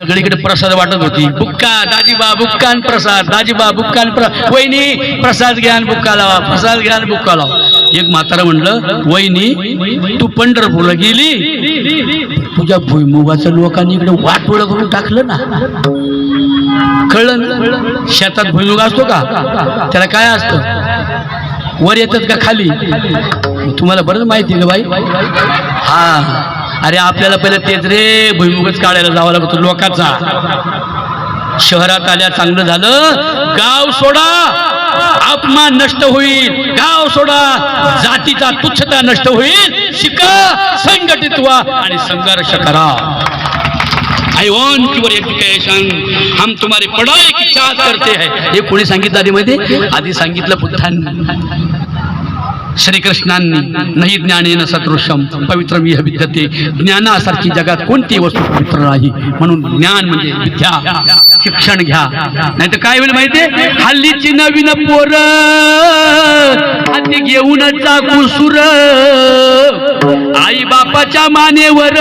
सगळीकडे प्रसाद वाटत होती. बुक्का दाजीबा बुक्का आणि प्रसाद दाजीबा बुक्का आणि प्र- वहिनी प्रसाद घ्या आणि बुक्का लावा प्रसाद घ्या आणि बुक्का लावा. एक म्हातारा म्हणलं वहिनी तू पंढरपूरला गेली? तुझ्या भुईमुगाच्या लोकांनी इकडे वाटोळं करून टाकलं ना. कळलं ना? शेतात भुईमुग असतो का? त्याला काय असतं? वर येतात का खाली? तुम्हाला बरंच माहिती आहे का बाई. हा. अरे आपल्याला पहिले तेच रे भुईमुगच काढायला जावं लागतो लोकांचा. शहरात आल्या चांगलं झालं गाव सोडा अपमान नष्ट होईल. गाव सोडा जातीचा तुच्छता नष्ट होईल. शिका संघटित व्हा आणि संघर्ष करा. आय वॉन्ट युअर एज्युकेशन हम तुम्हारे पढ़ाई की चाहत करते हैं. हे कोणी सांगितलं आधी माहिती आधी सांगितलं बुद्धांनी. श्रीकृष्णांनी नाही ज्ञानेन सदृशम पवित्र विह विद्यते. ज्ञानासारखी जगात कोणती वस्तू पवित्र नाही? म्हणून ज्ञान म्हणजे विद्या. शिक्षण घ्या. नाही तर काय होईल माहितीये? हल्लीची नवीन पोर हाती घेऊन चाकू सुर. आई बापाच्या मानेवर.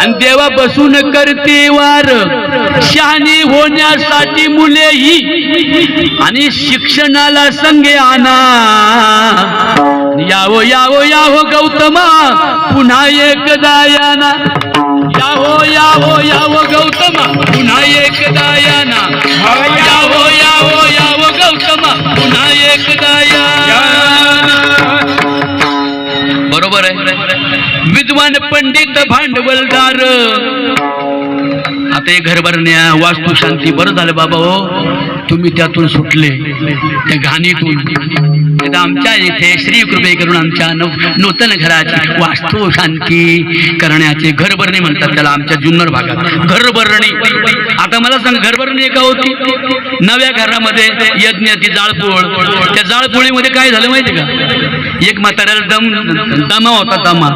आणि देवा बसून करते वार. शहाणी होण्यासाठी मुले ही. आणि शिक्षणाला संगे आणा यावो यावो यावो गौतमा पुन्हा एकदा याना. यावो यावो यावो गौतमा पुन्हा एकदा याना. विद्वान पंडित भांडवलदार. आता हे घर भरण्या वास्तू शांती बरं झालं बाबा हो. तुम्ही त्यातून सुटले. त्या घाणीतून आमच्या इथे श्री कृपे करून आमच्या नव नूतन घराची वास्तू शांती करण्याचे घरभरणी म्हणतात त्याला आमच्या जुन्नर भागात. घरभरणी. आता मला सांग घरभरणी का होती. नव्या घरामध्ये यज्ञ ती जाळपोळ. त्या जाळपोळीमध्ये काय झालं माहिती का? एक म्हाताऱ्याला दम दमा होता दमा.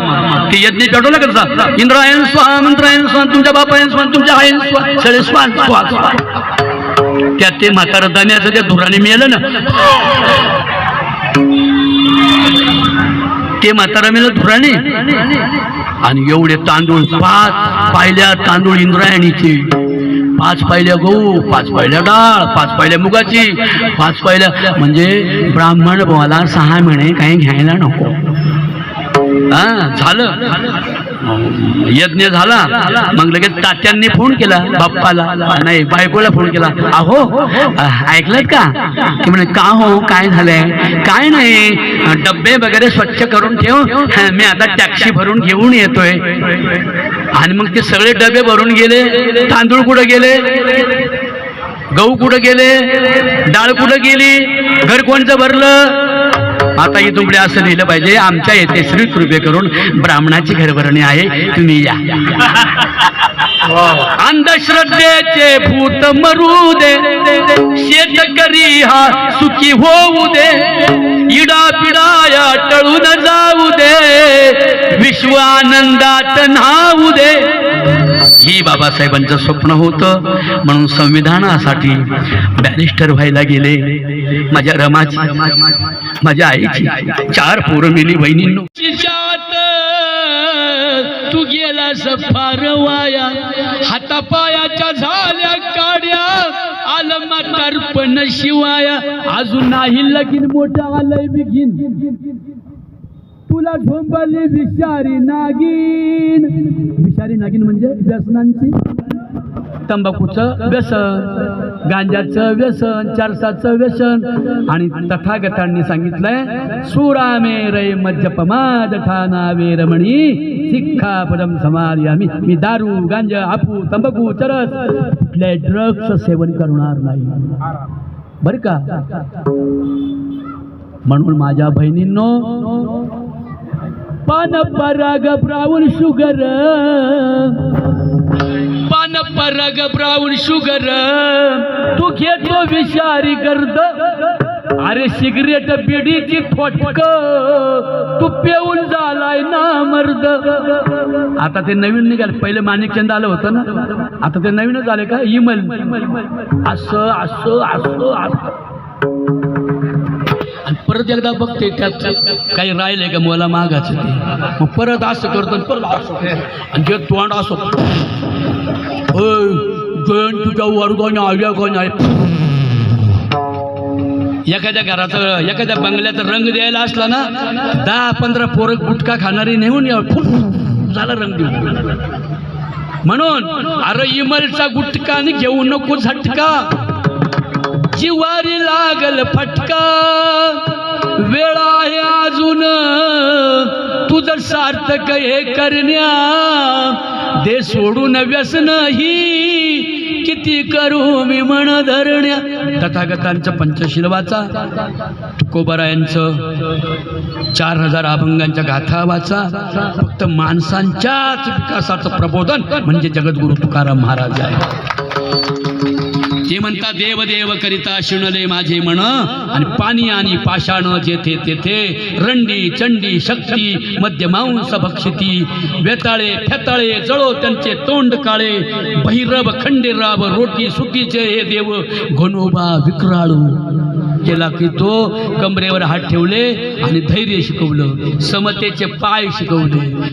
ते यज्ञ पेटवला कसा इंद्रायण स्वाहा मंत्रायण स्वाहा तुमच्या बापायन स्वाहा तुमच्या आयन स्वाहा सळे स्वान त्यात ते म्हातारं दम्याचं त्या धुराने मिळालं ना. ते म्हातारा मिळलं धुराने. आणि एवढे तांदूळ पाच पाहिल्या तांदूळ इंद्रायणीचे. पाच पाहिल्या गहू पाच पाहिल्या डाळ पाच पाहिल्या मुगाची पाच पाहिल्या म्हणजे ब्राह्मण भावाला सहा महिने काही घ्यायला नको. हा झालं. यज्ञ झाला मग लगेच तात्यांनी फोन केला बाप्पाला नाही बायकोला फोन केला. अहो ऐकलंय का? की म्हणे का हो? काय झालंय? काय नाही. डब्बे वगैरे स्वच्छ करून ठेव. मी आता टॅक्सी भरून घेऊन येतोय. आणि मग ते सगळे डबे भरून गेले. तांदूळ कुठं गेले? गहू कुठं गेले? डाळ कुठं गेली? घर कोणचं भरलं? आता इथून पुढे असं लिहिलं पाहिजे आमच्या येथे श्री कृपे करून ब्राह्मणाची घरभरणी आहे तुम्ही या. अंधश्रद्धेचे भूत मरू दे शेतकरी हा सुखी होऊ दे इडा पिडाया टळून जाऊ दे विश्व आनंदात न्हावू दे. हे बाबासाहेबांचं स्वप्न होतं. म्हणून संविधानासाठी बॅरिस्टर व्हायला गेले. माझ्या रमाची माझ्या आईची चार पोरं मिली बहिणींनो तू गेला फार वाया हातापायाच्या झाल्या काड्या. आलं म्हातारपण शिवाया. अजून नाही लगीन मोठं आलंय बिगीन. तुला झोंबली विषारी नागिन विषारी नागिन म्हणजे व्यसनांची. तंबाखूचं व्यसन गांजाचं व्यसन चारसाचं व्यसन. आणि तथागतांनी सांगितलंय सुरामे रे मज्जपमाद रमणी वेरमणी शिक्षा पदम आम्ही मी दारू गांजा आपू तंबाखू चरस कुठल्याही ड्रग्सचं सेवन करणार नाही. बर का? म्हणून माझ्या बहिणींनो पान पराग ब्राऊन शुगर। पान पराग ब्राऊन शुगर। तू घेतो विषारी गर्द। अरे सिगरेट बिडीची थोटक तू पेऊन झालाय ना मर्द। आता ते नवीन निघाल. पहिले माणिकचंद आलं होतं ना. आता ते नवीनच आले का? इमल. असं असं असं असं. परत एकदा बघते त्यात काही राहिले का मला मागायचं ते. मग परत असं करतो परत असं आणि जे तोंड असो "ओय, जयंत तुझ्या वर्गाने आल्या का नाही? एखाद्या घराचं एखाद्या बंगल्याचा रंग द्यायला असला ना दहा पंधरा पोरं गुटखा खाणारी नेऊन या फुल झाला रंग देऊन. म्हणून अरे इमलचा गुटखा घेऊ नको झटका. जिवारी लागल फटका. वेळ आहे अजून. तुझं सार्थक हे करण्या. दे सोडून व्यसन ही. किती करू मी म्हण धरण्या. तथागतांचं पंचशील वाचा तुकोबरायांचं चार हजार अभंगांच्या गाथा वाचा फक्त माणसांच्याच विकासाचं प्रबोधन. म्हणजे जगद्गुरु तुकाराम महाराज आहे. हे म्हणतात देव देव करिता शिणले माझे म्हण आणि पाणी आणि पाषाण जेथे तेथे रंडी चंडी शक्ती मध्यमांस भक्षिती वेताळे फेताळे जळो त्यांचे तोंड काळे बहिरब खंडेराब रोटी सुटीचे हे देव घनोबा विक्राळू. केला की तो कमरेवर हात ठेवले आणि धैर्य शिकवलं समतेचे पाय शिकवले.